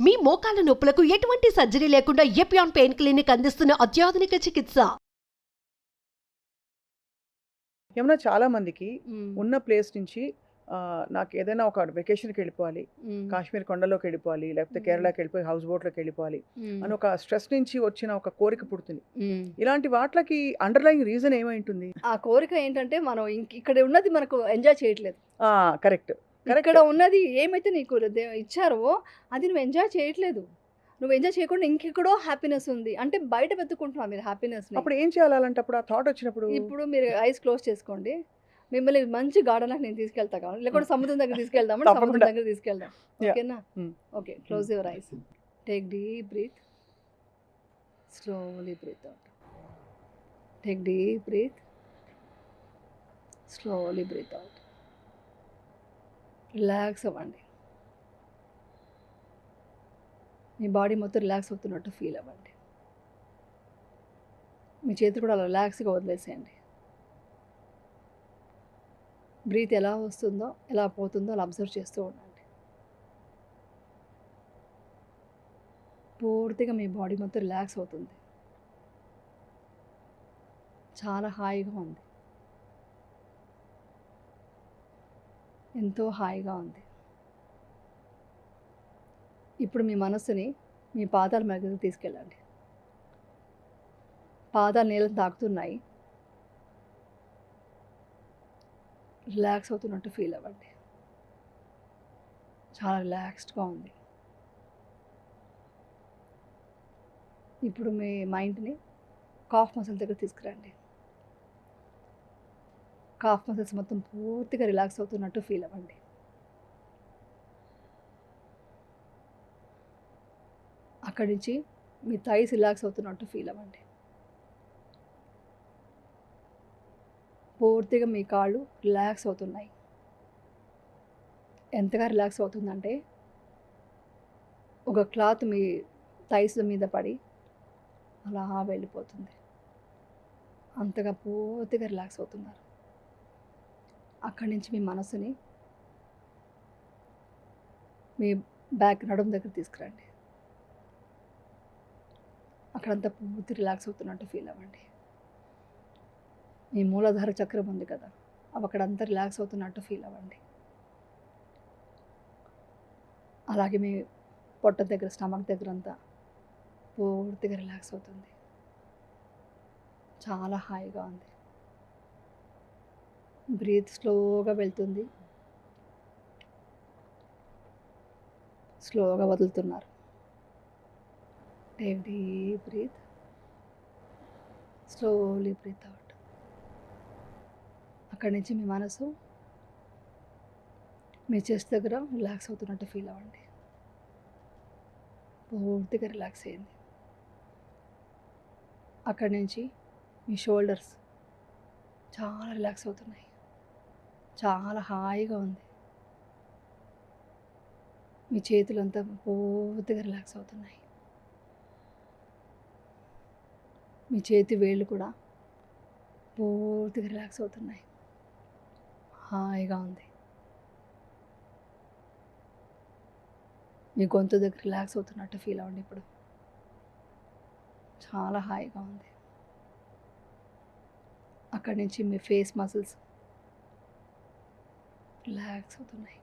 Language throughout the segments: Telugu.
మీ మోకాల నొప్పులకు ఎటువంటి సర్జరీ లేకుండా ఎపియాన్ పెయిన్ క్లినిక్ అందిస్తున్న అత్యాధునిక చికిత్స ఏమన్నా చాలా మందికి. ఉన్న ప్లేస్ నుంచి ఆ, నాకు ఏదైనా ఒక వెకేషన్కి వెళ్ళిపోవాలి. కాశ్మీర్ కొండలోకి వెళ్ళిపోవాలి లేకపోతే. కేరళకి వెళ్ళిపోయి హౌస్ బోట్లోకి వెళ్ళిపోవాలి. అని ఒక స్ట్రెస్ నుంచి వచ్చిన ఒక కోరిక పుడుతుంది. ఇలాంటి వాటికి అండర్లైన్ రీజన్ ఏమై ఉంటుంది ఆ కోరిక ఏంటంటే మనం ఇంక- ఇక్కడ ఉన్నది మనకు ఎంజాయ్ చేయట్లేదు కరెక్ట్ ఇక్కడ ఉన్నది ఏమైతే నీకు ఇచ్చారో అది నువ్వు ఎంజాయ్ చేయట్లేదు. నువ్వు ఎంజాయ్ చేయకుండా ఇంకెక్కడో హ్యాపీనెస్ ఉంది. అంటే బయట వెతుక్కుంటున్నావు మీరు హ్యాపీనెస్ అప్పుడు ఏం చేయాలి అలాంటిప్పుడు? ఆ థాట్ వచ్చినప్పుడు? ఇప్పుడు మీరు ఐస్ క్లోజ్ చేసుకోండి. మిమ్మల్ని మంచి గార్డెన్కి నేను తీసుకెళ్తా కావాలి. లేకుంటే సముద్రం దగ్గర తీసుకెళ్దామంటే సముద్రం. దగ్గర తీసుకెళ్దాం. ఓకేనా. Okay close your eyes take deep breath slowly breath out take deep breath slowly breath out relax అవ్వండి. మీ బాడీ మొత్తం రిలాక్స్ అవుతున్నట్టు ఫీల్ అవ్వండి. మీ చేతులు కూడా అలా రిలాక్స్గా వదిలేసేయండి. బ్రీత్ ఎలా వస్తుందో ఎలా పోతుందో అలా అబ్జర్వ్ చేస్తూ ఉండండి. పూర్తిగా మీ బాడీ మొత్తం రిలాక్స్ అవుతుంది. చాలా హాయిగా ఉంది. ఎంతో హాయిగా ఉంది. ఇప్పుడు మీ మనస్సుని మీ పాదాల మీదకి తీసుకెళ్ళండి. పాదాలు నీళ్ళని తాకుతున్నాయి. రిలాక్స్ అవుతున్నట్టు ఫీల్ అవ్వండి. చాలా రిలాక్స్డ్గా ఉంది. ఇప్పుడు మీ మైండ్ని కాఫ్ మసిల్ దగ్గర తీసుకురండి. కాఫ్ మసిల్స్ మొత్తం పూర్తిగా రిలాక్స్ అవుతున్నట్టు ఫీల్ అవ్వండి. అక్కడి నుంచి మీ థైస్ రిలాక్స్ అవుతున్నట్టు ఫీల్ అవ్వండి. పూర్తిగా మీ కాళ్ళు రిలాక్స్ అవుతున్నాయి. ఎంతగా రిలాక్స్ అవుతుందంటే ఒక క్లాత్ మీ థైస్ మీద పడి అలా వెళ్ళిపోతుంది. అంతగా పూర్తిగా రిలాక్స్ అవుతున్నారు. అక్కడి నుంచి మీ మనసుని మీ బ్యాక్ నడుము దగ్గర తీసుకురండి. అక్కడంతా పూర్తి రిలాక్స్ అవుతున్నట్టు ఫీల్ అవ్వండి. మీ మూలధార చక్రం ఉంది కదా అవి అక్కడంతా రిలాక్స్ అవుతున్నట్టు ఫీల్ అవ్వండి. అలాగే మీ పొట్ట దగ్గర స్టమక్ దగ్గర అంతా పూర్తిగా రిలాక్స్ అవుతుంది. చాలా హాయిగా ఉంది. బ్రీత్ స్లోగా వెళ్తుంది. స్లోగా వదులుతున్నారు. Take deep breath slowly breath out అక్కడి నుంచి మీ మనసు మీ చెస్ట్ దగ్గర రిలాక్స్ అవుతున్నట్టు ఫీల్ అవ్వండి. పూర్తిగా రిలాక్స్ అయింది అక్కడి నుంచి మీ షోల్డర్స్ చాలా రిలాక్స్ అవుతున్నాయి. చాలా హాయిగా ఉంది. మీ చేతులంతా పూర్తిగా రిలాక్స్ అవుతున్నాయి. మీ చేతి వేళ్ళు కూడా పూర్తిగా రిలాక్స్ అవుతున్నాయి. హాయిగా ఉంది. మీ గొంతు దగ్గర రిలాక్స్ అవుతున్నట్టు ఫీల్ అవ్వండి ఇప్పుడు. చాలా హాయిగా ఉంది. అక్కడి నుంచి మీ ఫేస్ మసిల్స్ రిలాక్స్ అవుతున్నాయి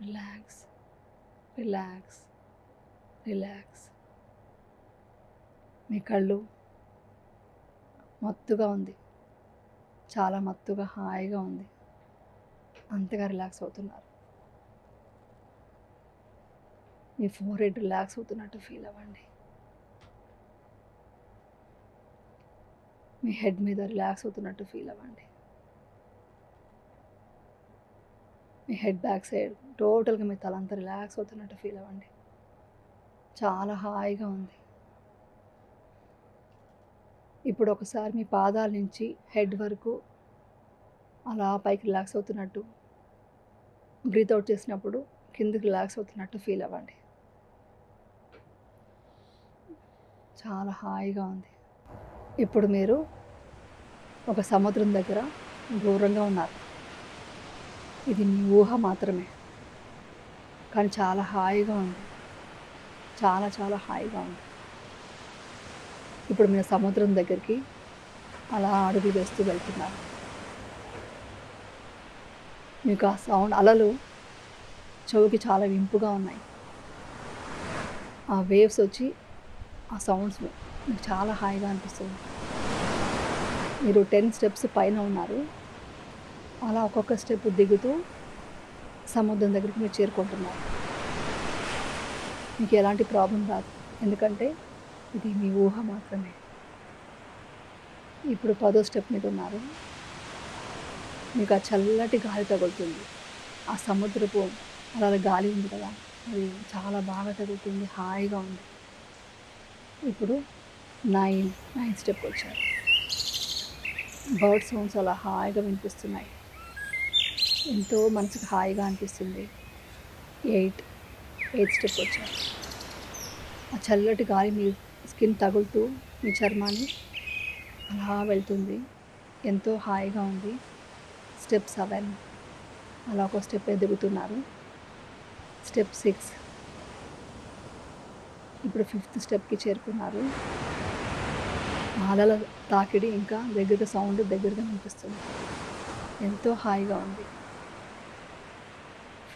రిలాక్స్ రిలాక్స్ రిలాక్స్ మీ కళ్ళు మత్తుగా ఉంది. చాలా మత్తుగా హాయిగా ఉంది. అంతగా రిలాక్స్ అవుతున్నారు. మీ ఫోర్ హెడ్ రిలాక్స్ అవుతున్నట్టు ఫీల్ అవ్వండి. మీ హెడ్ మీద రిలాక్స్ అవుతున్నట్టు ఫీల్ అవ్వండి. మీ హెడ్ బ్యాక్ సైడ్ టోటల్గా మీ తలంతా రిలాక్స్ అవుతున్నట్టు ఫీల్ అవ్వండి. చాలా హాయిగా ఉంది. ఇప్పుడు ఒకసారి మీ పాదాల నుంచి హెడ్ వరకు అలా పైకి రిలాక్స్ అవుతున్నట్టు బ్రీత్ అవుట్ చేసినప్పుడు కిందకి రిలాక్స్ అవుతున్నట్టు ఫీల్ అవ్వండి. చాలా హాయిగా ఉంది. ఇప్పుడు మీరు ఒక సముద్రం దగ్గర దూరంగా ఉన్నారు. ఇది మీ ఊహ మాత్రమే. కానీ చాలా హాయిగా ఉంది. చాలా చాలా హాయిగా ఉంది. ఇప్పుడు మీరు సముద్రం దగ్గరికి అలా అడుగు వేస్తూ వెళ్తున్నారు మీకు ఆ సౌండ్ అలలు చెవికి చాలా వింపుగా ఉన్నాయి. ఆ వేవ్స్ వచ్చి ఆ సౌండ్స్ మీకు చాలా హాయిగా అనిపిస్తుంది. మీరు టెన్ స్టెప్స్ పైన ఉన్నారు. అలా ఒక్కొక్క స్టెప్ దిగుతూ సముద్రం దగ్గరికి మీరు చేరుకుంటున్నారు. మీకు ఎలాంటి ప్రాబ్లం రాదు. ఎందుకంటే ఇది మీ ఊహ మాత్రమే. ఇప్పుడు పదో స్టెప్ మీద ఉన్నారు. మీకు ఆ చల్లటి గాలి తగులుతుంది. ఆ సముద్రపు అలా గాలి ఉంది కదా అది చాలా బాగా తగులుతుంది హాయిగా ఉంది. ఇప్పుడు నైన్ నైన్ స్టెప్ వచ్చారు. బర్డ్ సౌండ్స్ అలా హాయిగా వినిపిస్తున్నాయి. ఎంతో మనసుకు హాయిగా అనిపిస్తుంది. ఎయిట్ ఎయిత్ స్టెప్ వచ్చారు ఆ చల్లటి గాలి మీ స్కిన్ తగులుతూ మీ చర్మాన్ని అలా వెళ్తుంది. ఎంతో హాయిగా ఉంది. Step seven. అలా ఒక స్టెప్ ఎదుగుతున్నారు. Step six. ఇప్పుడు ఫిఫ్త్ స్టెప్కి చేరుకున్నారు. మాలల తాకిడి ఇంకా దగ్గరగా సౌండ్ దగ్గరగా వినిపిస్తుంది. ఎంతో హాయిగా ఉంది.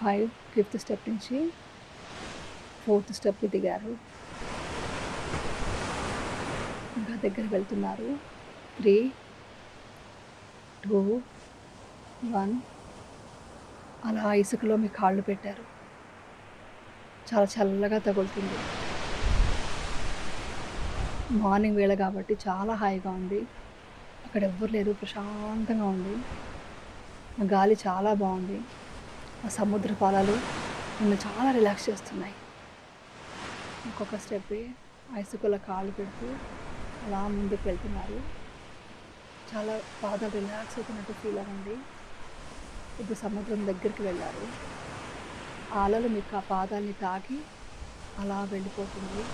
ఫైవ్ ఫిఫ్త్ స్టెప్ నుంచి ఫోర్త్ స్టెప్కి దిగారు. ఇంకా దగ్గర వెళ్తున్నారు. Three two one. అలా ఇసుకలో మీ కాళ్ళు పెట్టారు. చాలా చల్లగా తగులుతుంది. మార్నింగ్ వేళ కాబట్టి చాలా హాయిగా ఉంది. అక్కడ ఎవ్వరు లేరు. ప్రశాంతంగా ఉంది. గాలి చాలా బాగుంది. ఆ సముద్ర పాలాలు నిన్ను చాలా రిలాక్స్ చేస్తున్నాయి. ఇంకొక స్టెప్ ఐసుకుల కాళ్ళు పెడుతూ అలా ముందుకు వెళ్తున్నారు. చాలా పాదాలు రిలాక్స్ అవుతున్నట్టు ఫీల్ అవ్వండి. ఇప్పుడు సముద్రం దగ్గరికి వెళ్ళారు. ఆ అలలు మీకు ఆ పాదాన్ని తాకి అలా వెళ్ళిపోతుంది.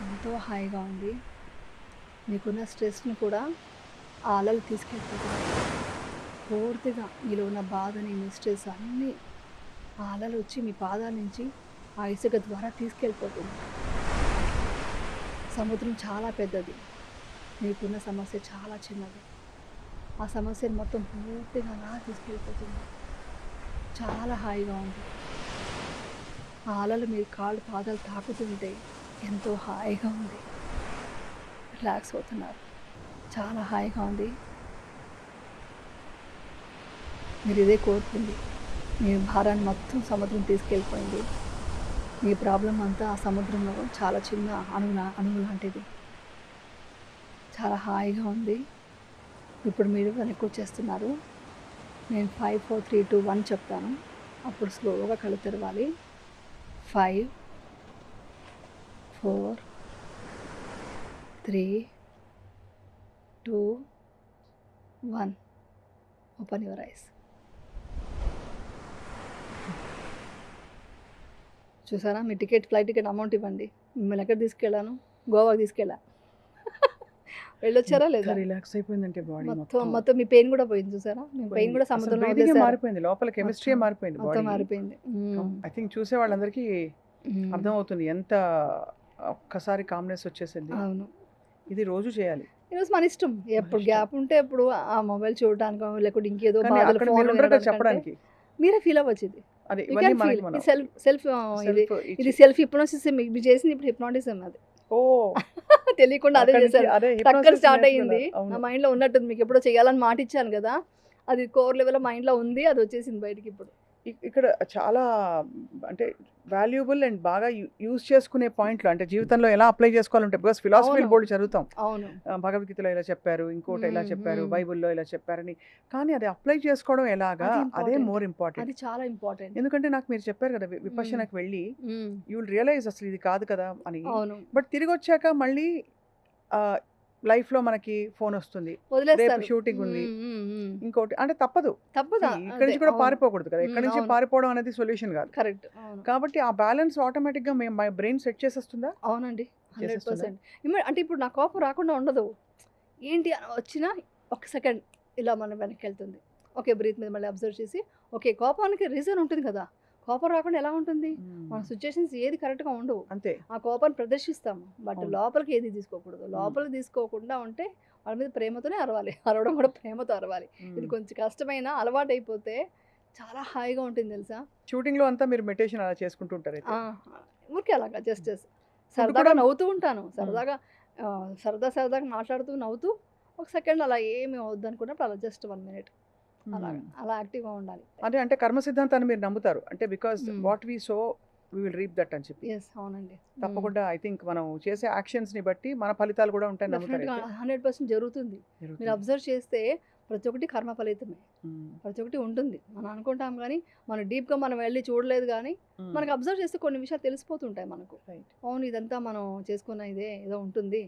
ఎంతో హాయిగా ఉంది. మీకున్న స్ట్రెస్ని కూడా ఆ అలలు తీసుకెళ్ళిపోతున్నాయి పూర్తిగా మీలో ఉన్న బాధని మీ అన్నీ ఆ అలలు వచ్చి మీ పాదాల నుంచి ఆ ఇసుక ద్వారా తీసుకెళ్ళిపోతుంది. సముద్రం చాలా పెద్దది. మీకున్న సమస్య చాలా చిన్నది. ఆ సమస్యను మొత్తం పూర్తిగా అలా తీసుకెళ్ళిపోతుంది. చాలా హాయిగా ఉంది. ఆ అలలు మీరు కాళ్ళు పాదాలు తాకుతుంటే ఎంతో హాయిగా ఉంది. రిలాక్స్ అవుతున్నారు. చాలా హాయిగా ఉంది. మీరు ఇదే కోరుకుంది మీ భారాన్ని మొత్తం సముద్రం తీసుకెళ్ళిపోయింది. మీ ప్రాబ్లం అంతా ఆ సముద్రంలో చాలా చిన్న అణువు అణువు లాంటిది. చాలా హాయిగా ఉంది. ఇప్పుడు మీరు వెనక్కి వచ్చేస్తున్నారు నేను five four three two one చెప్తాను. అప్పుడు స్లోగా కళ్ళు తెరవాలి. Five four three two one. Open your eyes చూసారా? మీ టికెట్ ఫ్లైట్ టికెట్ అమౌంట్ ఇవ్వండి. మిమ్మల్ని ఎక్కడ తీసుకెళ్ళాను? గోవాకి తీసుకెళ్ళా. వెళ్ళొచ్చారా లేదా? రిలాక్స్ అయిపోయిందంటే బాడీ మొత్తం మొత్తం. మీ పెయిన్ కూడా పోయింది చూసారా? మీ పెయిన్ కూడా సముద్రంలో. మారిపోయింది. లోపల కెమిస్ట్రీ మారిపోయింది మొత్తం మారిపోయింది. ఐ థింక్ చూసే వాళ్ళందరికీ. అర్థమవుతుంది ఎంత ఒక్కసారి కామ్నెస్ వచ్చేసింది. అవును. ఇది రోజు చేయాలి. ఈరోజు మన ఇష్టం. ఎప్పుడు. గ్యాప్ ఉంటే ఎప్పుడు ఆ మొబైల్ చూడటానికో లేకుంటే ఇంకేదో చెప్పడానికి. మీరే ఫీల్ అవ్వచ్చు ఇది. అది ఇవన్నీ మనకి. మనం సెల్ఫ్ సెల్ఫ్ ఇది సెల్ఫ్ హిప్నోసిస్ మీకు చేసింది ఇప్పుడు హిప్నాటిజం అది. ఓ. తెలియకుండా అదే చేశారు. టక్కర్ స్టార్ట్. అయ్యింది. నా మైండ్లో ఉన్నట్టుంది. మీకు ఎప్పుడో చేయాలని మాట ఇచ్చాను కదా. అది కోర్ లెవెల్ మైండ్లో ఉంది. అది వచ్చేసింది బయటికి ఇప్పుడు. ఇక్కడ చాలా అంటే వాల్యుబుల్ అండ్ బాగా యూజ్ చేసుకునే పాయింట్లు. అంటే జీవితంలో ఎలా అప్లై చేసుకోవాలంటే బికాస్ ఫిలాసఫీ. బోర్డు చదువుతాం. అవును. భగవద్గీతలో ఇలా చెప్పారు ఇంకోటి ఇలా చెప్పారు. బైబిల్లో ఇలా చెప్పారని. కానీ అది అప్లై చేసుకోవడం ఎలాగా అది. More important. అది చాలా ఇంపార్టెంట్. ఎందుకంటే నాకు మీరు చెప్పారు కదా వి- విపశ్యనకు వెళ్ళి యూ విల్ రియలైజ్ అసలు ఇది కాదు కదా అని. బట్ తిరిగి వచ్చాక మళ్ళీ లైఫ్లో మనకి ఫోన్ వస్తుంది. shooting ఉంది. ఇంకోటి అంటే తప్పదు. తప్పదా. ఇక్కడి నుంచి కూడా పారిపోకూడదు కదా. ఇక్కడి నుంచి. పారిపోవడం అనేది సొల్యూషన్ కాదు. కరెక్ట్. కాబట్టి ఆ బ్యాలెన్స్ ఆటోమేటిక్గా మేము మై బ్రెయిన్ సెట్ చేసేస్తుందా? అవునండి. హండ్రెడ్ చేసేస్తుందా? పర్సెంట్. అంటే ఇప్పుడు నా కోపం రాకుండా ఉండదు. ఏంటి వచ్చినా ఒక సెకండ్ ఇలా మనం వెనక్కి వెళ్తుంది. ఓకే బ్రీత్ మీద మళ్ళీ అబ్జర్వ్ చేసి ఓకే కోపానికి రీజన్ ఉంటుంది కదా. కోపం రాకుండా ఎలా ఉంటుంది. మన సిచ్యుయేషన్స్ ఏది కరెక్ట్గా ఉండవు. అంతే. ఆ కోపాన్ని ప్రదర్శిస్తాము. బట్. లోపలికి ఏది తీసుకోకూడదు. లోపలికి తీసుకోకుండా ఉంటే వాళ్ళ మీద ప్రేమతోనే అరవాలి. అరవడం కూడా ప్రేమతో అరవాలి. ఇది. కొంచెం కష్టమైన అలవాటు అయిపోతే చాలా హాయిగా ఉంటుంది తెలుసా? షూటింగ్లో అంతా మీరు మెడిటేషన్ అలా చేసుకుంటూ ఉంటారు ఊరికే అలాగా జస్ట్ సరదాగా కూడా- నవ్వుతూ ఉంటాను. సరదాగా సరదా సరదాగా మాట్లాడుతూ నవ్వుతూ ఒక సెకండ్ అలా ఏమి అవద్దు అనుకున్నప్పుడు అలా జస్ట్ వన్ మినిట్ అలా. అలా యాక్టివ్గా ఉండాలి అంటే అంటే కర్మ సిద్ధాంతాన్ని మీరు నమ్ముతారు అంటే because. What we sow we will reap that అని చెప్పి అవునండి తప్పకుండా ఐ థింక్ మనం చేసే యాక్షన్స్ని బట్టి మన ఫలితాలు కూడా అయితే. హండ్రెడ్ పర్సెంట్ జరుగుతుంది మీరు. అబ్జర్వ్ చేస్తే ప్రతి ఒక్కటి కర్మ ఫలితమే. ప్రతి ఒక్కటి ఉంటుంది మనం అనుకుంటాం కానీ మనం డీప్గా మనం వెళ్ళి చూడలేదు కానీ. మనకు అబ్జర్వ్ చేస్తే కొన్ని విషయాలు తెలిసిపోతుంటాయి మనకు. అవును ఇదంతా మనం చేసుకున్న ఇదే ఏదో ఉంటుంది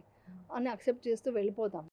అని అక్సెప్ట్ చేస్తూ వెళ్ళిపోతాం